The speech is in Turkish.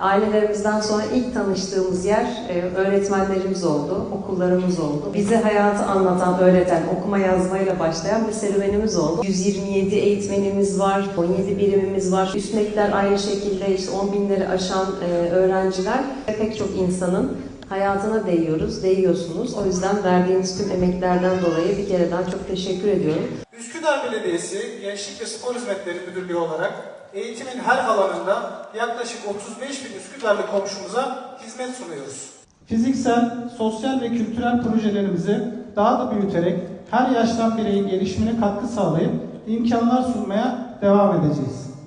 Ailelerimizden sonra ilk tanıştığımız yer e, öğretmenlerimiz oldu, okullarımız oldu. Bize hayatı anlatan, öğreten, okuma yazmayla başlayan bir serüvenimiz oldu. 127 eğitmenimiz var, 17 birimimiz var. Üstmekler aynı şekilde işte 10 binleri aşan e, öğrenciler pek çok insanın hayatına değiyoruz, değiyorsunuz. O yüzden verdiğiniz tüm emeklerden dolayı bir kere daha çok teşekkür ediyorum. Üsküdar Belediyesi Gençlik ve Spor Hizmetleri Müdürlüğü olarak eğitimin her alanında yaklaşık 35 bin Üsküdarlı komşumuza hizmet sunuyoruz. Fiziksel, sosyal ve kültürel projelerimizi daha da büyüterek her yaştan bireyin gelişimine katkı sağlayıp imkanlar sunmaya devam edeceğiz.